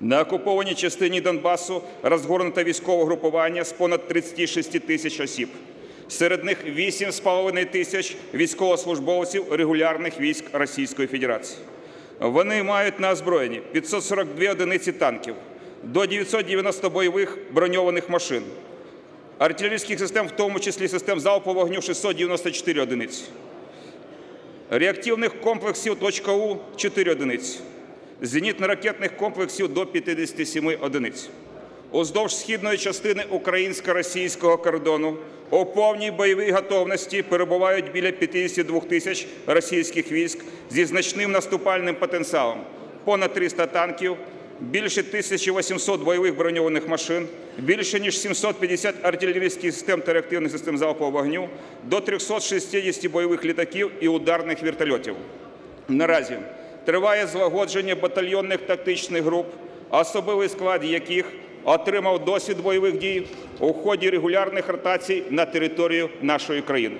На окупованій частині Донбасу розгорнуто військове групування з понад 36 тисяч осіб. Серед них 8,5 тисяч військовослужбовців регулярних військ Російської Федерації. Вони мають на озброєнні 542 одиниці танків, до 990 бойових броньованих машин, артилерійських систем, в тому числі систем залпового вогню 694 одиниці, реактивних комплексів «У» – 4 одиниці, зенітно-ракетних комплексів до 57 одиниць. Уздовж східної частини українсько-російського кордону у повній бойовій готовності перебувають біля 52 тисяч російських військ зі значним наступальним потенціалом, понад 300 танків, більше 1800 бойових броньованих машин, більше ніж 750 артилерійських систем та реактивних систем залпового вогню, до 360 бойових літаків і ударних вертольотів. Наразі триває злагодження батальйонних тактичних груп, особовий склад яких отримав досвід бойових дій у ході регулярних ротацій на територію нашої країни.